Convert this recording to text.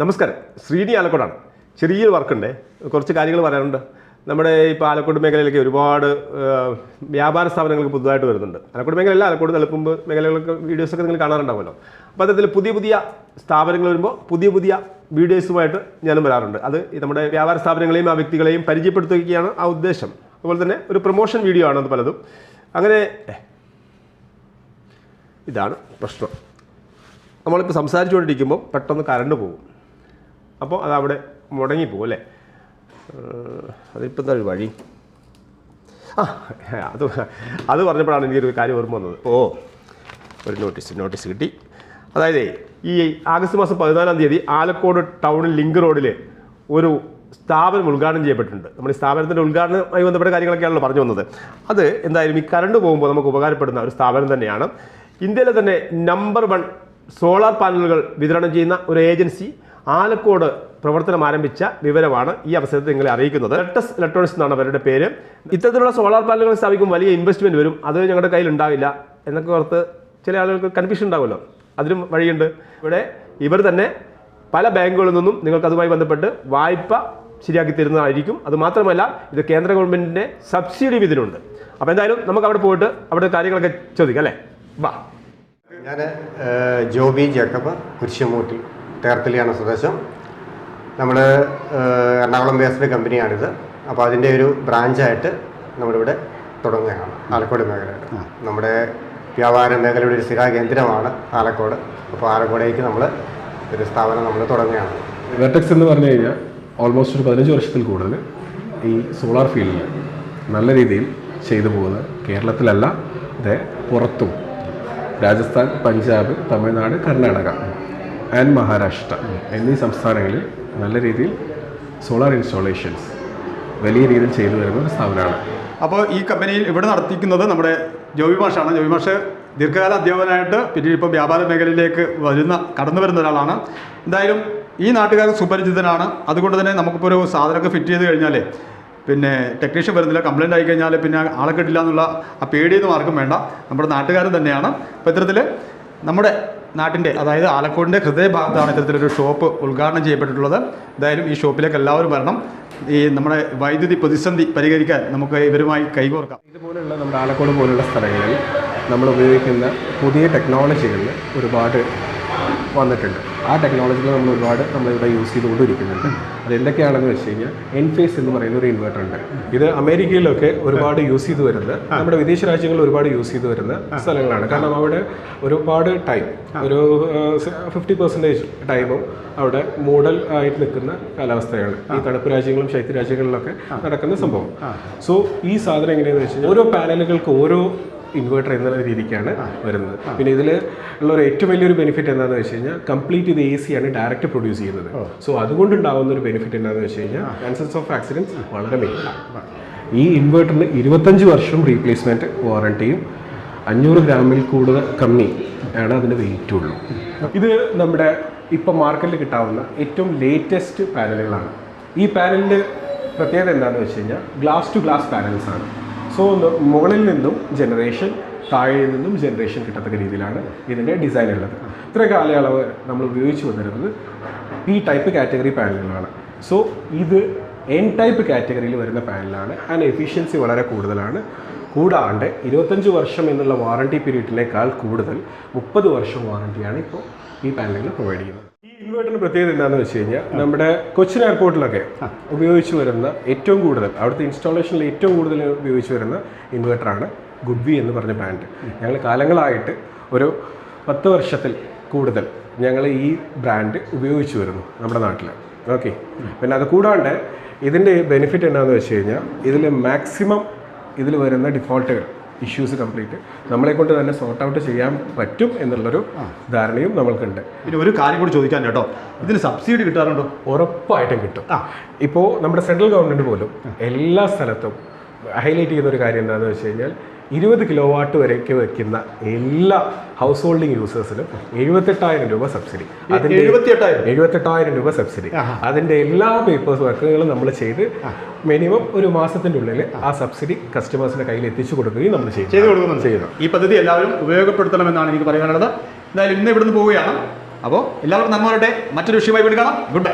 നമസ്കാരം. ശ്രീനി ആലക്കോടാണ്. ചെറിയൊരു വർക്കുണ്ട്. കുറച്ച് കാര്യങ്ങൾ പറയാനുണ്ട്. നമ്മുടെ ഈ പാലക്കോട് മേഖലയിലേക്ക് ഒരുപാട് വ്യാപാര സ്ഥാപനങ്ങൾക്ക് പുതുതായിട്ട് വരുന്നുണ്ട്. ആലക്കോട് മേഖലയല്ല ആലക്കോട് തളിപ്പുമ്പ് മേഖലകളൊക്കെ വീഡിയോസൊക്കെ നിങ്ങൾ കാണാറുണ്ടാവുമല്ലോ. അപ്പോൾ അത്തരത്തിൽ പുതിയ പുതിയ സ്ഥാപനങ്ങൾ വരുമ്പോൾ പുതിയ പുതിയ വീഡിയോസുമായിട്ട് ഞാനും വരാറുണ്ട്. അത് നമ്മുടെ വ്യാപാര സ്ഥാപനങ്ങളെയും ആ വ്യക്തികളെയും പരിചയപ്പെടുത്തുകയാണ് ആ ഉദ്ദേശം. അതുപോലെ തന്നെ ഒരു പ്രൊമോഷൻ വീഡിയോ ആണ് അത് പലതും. അങ്ങനെ ഇതാണ് പ്രശ്നം. നമ്മളിപ്പോൾ സംസാരിച്ചുകൊണ്ടിരിക്കുമ്പോൾ പെട്ടെന്ന് കറണ്ട് പോകും. അപ്പോൾ അത് അവിടെ മുടങ്ങിപ്പോകും അല്ലേ? അതിപ്പോൾ എന്താ വഴി? ആ അത് അത് പറഞ്ഞപ്പോഴാണ് എനിക്കൊരു കാര്യം ഓർമ്മ വന്നത്. ഓ ഒരു നോട്ടീസ് നോട്ടീസ് കിട്ടി. അതായത് ഈ ആഗസ്റ്റ് മാസം പതിനാലാം തീയതി ആലക്കോട് ടൗണിൽ ലിങ്ക് റോഡിൽ ഒരു സ്ഥാപനം ഉദ്ഘാടനം ചെയ്യപ്പെട്ടിട്ടുണ്ട്. നമ്മൾ ഈ സ്ഥാപനത്തിന്റെ ഉദ്ഘാടനവുമായി ബന്ധപ്പെട്ട കാര്യങ്ങളൊക്കെയാണല്ലോ പറഞ്ഞു വന്നത്. അത് എന്തായാലും ഈ കറണ്ട് പോകുമ്പോൾ നമുക്ക് ഉപകാരപ്പെടുന്ന ഒരു സ്ഥാപനം തന്നെയാണ്. ഇന്ത്യയിലെ തന്നെ നമ്പർ വൺ സോളാർ പാനലുകൾ വിതരണം ചെയ്യുന്ന ഒരു ഏജൻസി ആലക്കോട് പ്രവർത്തനം ആരംഭിച്ച വിവരമാണ് ഈ അവസരത്തിൽ നിങ്ങളെ അറിയിക്കുന്നത്. ലെറ്റസ് ഇലക്ട്രോണിക്സ് എന്നാണ് അവരുടെ പേര്. ഇത്തരത്തിലുള്ള സോളാർ പാനലുകൾ സ്ഥാപിക്കും വലിയ ഇൻവെസ്റ്റ്മെന്റ് വരും. അത് ഞങ്ങളുടെ കയ്യിൽ ഉണ്ടാവില്ല എന്നൊക്കെ ഓർത്ത് ചില ആളുകൾക്ക് കൺഫ്യൂഷൻ ഉണ്ടാവുമല്ലോ. അതിനും വഴിയുണ്ട്. ഇവിടെ ഇവർ തന്നെ പല ബാങ്കുകളിൽ നിന്നും നിങ്ങൾക്ക് അതുമായി ബന്ധപ്പെട്ട് വായ്പ ശരിയാക്കി തരുന്നതായിരിക്കും. അതുമാത്രമല്ല ഇത് കേന്ദ്ര ഗവൺമെന്റിന്റെ സബ്സിഡി ഇതിനുണ്ട് അപ്പോൾ എന്തായാലും നമുക്ക് അവിടെ പോയിട്ട് അവിടെ കാര്യങ്ങളൊക്കെ ചോദിക്കാം അല്ലേ? വാ. ഞാൻ ജോബി ജേക്കബ് കുരിശുമൂട്ടിൽ തേർത്തലിയാണ് സ്വദേശം. നമ്മൾ എറണാകുളം ബേസ്ഡ് കമ്പനിയാണിത്. അപ്പോൾ അതിന്റെ ഒരു ബ്രാഞ്ചായിട്ട് നമ്മളിവിടെ തുടങ്ങുകയാണ്. ആലക്കോട് മേഖലയിൽ നമ്മുടെ വ്യാപാര മേഖലയുടെ ഒരു സ്ഥിര കേന്ദ്രമാണ് ആലക്കോട്. അപ്പോൾ ആലക്കോടേക്ക് നമ്മൾ ഒരു സ്ഥാപനം നമ്മൾ തുടങ്ങുകയാണ്. വെർട്ടെക്സ് എന്ന് പറഞ്ഞു കഴിഞ്ഞാൽ ഓൾമോസ്റ്റ് ഒരു പതിനഞ്ച് വർഷത്തിൽ കൂടുതൽ ഈ സോളാർ ഫീൽഡിൽ നല്ല രീതിയിൽ ചെയ്തു പോകുന്നത് കേരളത്തിലല്ല അതെ പുറത്തും. രാജസ്ഥാൻ പഞ്ചാബ് തമിഴ്നാട് കർണാടക. ആൻഡ് മഹാരാഷ്ട്ര എന്നീ സംസ്ഥാനങ്ങളിൽ നല്ല രീതിയിൽ സോളാർ ഇൻസ്റ്റാളേഷൻസ് വലിയ രീതിയിൽ ചെയ്തു വരുന്ന ഒരു സ്ഥാപനമാണ്. അപ്പോൾ ഈ കമ്പനിയിൽ ഇവിടെ നടത്തിക്കുന്നത് നമ്മുടെ ജോബി മാഷാണ്. ജോബി മാഷ് ദീർഘകാല അധ്യാപകനായിട്ട് പിന്നീട് ഇപ്പോൾ വ്യാപാര മേഖലയിലേക്ക് വരുന്ന കടന്നു വരുന്ന ഒരാളാണ്. എന്തായാലും ഈ നാട്ടുകാർക്ക് സുപരിചിതനാണ്. അതുകൊണ്ട് തന്നെ നമുക്കിപ്പോൾ ഒരു സാധനമൊക്കെ ഫിറ്റ് ചെയ്ത് കഴിഞ്ഞാൽ പിന്നെ ടെക്നീഷ്യൻ വരുന്നില്ല കംപ്ലയിന്റ് ആയി കഴിഞ്ഞാൽ പിന്നെ ആളെ കിട്ടില്ല എന്നുള്ള ആ പേടിയൊന്നും ആർക്കും വേണ്ട. നമ്മുടെ നാട്ടുകാരൻ തന്നെയാണ്. അപ്പോൾ ഇത്തരത്തിൽ നമ്മുടെ നാട്ടിന്റെ അതായത് ആലക്കോടിന്റെ ഹൃദയഭാഗത്താണ് ഇത്തരത്തിലൊരു ഷോപ്പ് ഉദ്ഘാടനം ചെയ്യപ്പെട്ടിട്ടുള്ളത്. എന്തായാലും ഈ ഷോപ്പിലേക്ക് എല്ലാവരും വരണം. ഈ നമ്മുടെ വൈദ്യുതി പ്രതിസന്ധി പരിഹരിക്കാൻ നമുക്ക് ഇവരുമായി കൈകോർക്കാം. ഇതുപോലുള്ള നമ്മുടെ ആലക്കോട് പോലുള്ള സ്ഥലങ്ങളിൽ നമ്മൾ ഉപയോഗിക്കുന്ന പുതിയ ടെക്നോളജികളിൽ ഒരുപാട് വന്നിട്ടുണ്ട്. ആ ടെക്നോളജികൾ നമ്മൾ ഒരുപാട് നമ്മളിവിടെ യൂസ് ചെയ്തുകൊണ്ടിരിക്കുന്നുണ്ട്. അത് എന്തൊക്കെയാണെന്ന് വെച്ച് കഴിഞ്ഞാൽ എൻഫേസ് എന്ന് പറയുന്ന ഒരു ഇൻവെർട്ടർ ഉണ്ട്. ഇത് അമേരിക്കയിലൊക്കെ ഒരുപാട് യൂസ് ചെയ്തു വരുന്ന നമ്മുടെ വിദേശ രാജ്യങ്ങളിൽ ഒരുപാട് യൂസ് ചെയ്തു വരുന്ന സ്ഥലങ്ങളാണ്. കാരണം അവിടെ ഒരുപാട് ടൈം ഒരു ഫിഫ്റ്റി പെർസെന്റേജ് ടൈമും അവിടെ മൂടൽ ആയിട്ട് നിൽക്കുന്ന കാലാവസ്ഥയാണ്. ഈ തണുപ്പ് രാജ്യങ്ങളും ശൈത്യ രാജ്യങ്ങളിലൊക്കെ നടക്കുന്ന സംഭവം. സോ ഈ സാധനം എങ്ങനെയാണെന്ന് വെച്ച് കഴിഞ്ഞാൽ ഓരോ പാനലുകൾക്ക് ഓരോ ഇൻവേർട്ടർ എന്നുള്ള രീതിക്കാണ് വരുന്നത്. പിന്നെ ഇതിൽ ഉള്ള ഒരു ഏറ്റവും വലിയൊരു ബെനിഫിറ്റ് എന്താണെന്ന് വെച്ച് കഴിഞ്ഞാൽ കംപ്ലീറ്റ് ഇത് എ സി ആണ് ഡയറക്റ്റ് പ്രൊഡ്യൂസ് ചെയ്യുന്നത്. സോ അതുകൊണ്ടുണ്ടാകുന്ന ഒരു ബെനിഫിറ്റ് എന്താണെന്ന് വെച്ച് കഴിഞ്ഞാൽ ചാൻസസ് ഓഫ് ആക്സിഡൻസ് വളരെ മിനിമം ഈ ഇൻവേർട്ടറിന് ഇരുപത്തഞ്ച് വർഷം റീപ്ലേസ്മെന്റ് വാറണ്ടിയും അഞ്ഞൂറ് ഗ്രാമിൽ കൂടുതൽ കമ്മി ആണ് അതിന്റെ വെയിറ്റ് ഉള്ളൂ. ഇത് നമ്മുടെ ഇപ്പം മാർക്കറ്റിൽ കിട്ടാവുന്ന ഏറ്റവും ലേറ്റസ്റ്റ് പാനലുകളാണ് ഈ പാനലിന്റെ പ്രത്യേകത എന്താണെന്ന് വെച്ച് കഴിഞ്ഞാൽ ഗ്ലാസ് ടു ഗ്ലാസ് പാനൽസ് ആണ്. സോ മുകളിൽ നിന്നും ജനറേഷൻ താഴെ നിന്നും ജനറേഷൻ കിട്ടത്തക്ക രീതിയിലാണ് ഇതിന്റെ ഡിസൈൻ ഉള്ളത്. ഇത്ര കാലയളവ് നമ്മൾ ഉപയോഗിച്ച് വന്നിരുന്നത് പി ടൈപ്പ് കാറ്റഗറി പാനലുകളാണ് സോ ഇത് എൻ ടൈപ്പ് കാറ്റഗറിയിൽ വരുന്ന പാനലാണ് അതിന് എഫിഷ്യൻസി വളരെ കൂടുതലാണ്. കൂടാണ്ട് ഇരുപത്തഞ്ച് വർഷം എന്നുള്ള വാറണ്ടി പീരീഡിനേക്കാൾ കൂടുതൽ മുപ്പത് വർഷം വാറണ്ടിയാണ് ഇപ്പോൾ ഈ പാനലുകൾ പ്രൊവൈഡ് ചെയ്യുന്നത്. ഇൻവേർട്ടറിന് പ്രത്യേകത എന്താണെന്ന് വെച്ച് കഴിഞ്ഞാൽ നമ്മുടെ കൊച്ചിൻ എയർപോർട്ടിലൊക്കെ ഉപയോഗിച്ച് വരുന്ന ഏറ്റവും കൂടുതൽ അവിടുത്തെ ഇൻസ്റ്റാളേഷനിൽ ഏറ്റവും കൂടുതൽ ഉപയോഗിച്ച് വരുന്ന ഇൻവേർട്ടറാണ് ഗുഡ്വി എന്ന് പറഞ്ഞ ബ്രാൻഡ് ഞങ്ങൾ കാലങ്ങളായിട്ട് ഒരു പത്ത് വർഷത്തിൽ കൂടുതൽ ഞങ്ങൾ ഈ ബ്രാൻഡ് ഉപയോഗിച്ച് വരുന്നു നമ്മുടെ നാട്ടിൽ ഓക്കെ പിന്നെ അത് കൂടാണ്ട് ഇതിന്റെ ബെനിഫിറ്റ് എന്താണെന്ന് വെച്ച് കഴിഞ്ഞാൽ ഇതിൽ മാക്സിമം ഇതിൽ വരുന്ന ഡിഫോൾട്ടുകൾ ഇഷ്യൂസ് കംപ്ലീറ്റ് നമ്മളെ കൊണ്ട് തന്നെ സോർട്ട് ഔട്ട് ചെയ്യാൻ പറ്റും എന്നുള്ളൊരു ധാരണയും നമ്മൾക്കുണ്ട്. പിന്നെ ഒരു കാര്യം കൂടി ചോദിക്കാൻ കേട്ടോ. ഇതിന് സബ്സിഡി കിട്ടാറുണ്ടോ? ഉറപ്പായിട്ടും കിട്ടും. ഇപ്പോൾ നമ്മുടെ സെൻട്രൽ ഗവൺമെന്റ് പോലും എല്ലാ സ്ഥലത്തും ഹൈലൈറ്റ് ചെയ്യുന്ന ഒരു കാര്യം എന്താണെന്ന് വെച്ച് കഴിഞ്ഞാൽ ഇരുപത് കിലോ വാട്ട് വരെയൊക്കെ വെക്കുന്ന എല്ലാ ഹൗസ് ഹോൾഡിംഗ് യൂസേഴ്സിനും എഴുപത്തെട്ടായിരം രൂപ സബ്സിഡി അതിന്റെ എഴുപത്തിയെട്ടായിരം? എഴുപത്തെട്ടായിരം രൂപ സബ്സിഡി അതിന്റെ എല്ലാ പേപ്പേഴ്സ് വർക്കുകളും നമ്മൾ ചെയ്ത് മിനിമം ഒരു മാസത്തിന്റെ ഉള്ളിൽ ആ. സബ്സിഡി കസ്റ്റമേഴ്സിന്റെ കയ്യിൽ എത്തിച്ചു കൊടുക്കുകയും നമ്മൾ ചെയ്യും ചെയ്തു കൊടുക്കുന്നുണ്ട്. ചെയ്യുന്നു. ഈ പദ്ധതി എല്ലാവരും ഉപയോഗപ്പെടുത്തണമെന്നാണ് എനിക്ക് പറയാനുള്ളത്. എന്തായാലും ഇന്ന് ഇവിടുന്ന് പോവുകയാണ്. അപ്പോൾ എല്ലാവർക്കും വരട്ടെ. മറ്റൊരു വിഷയമായി വീണ്ടും കാണാം. Good bye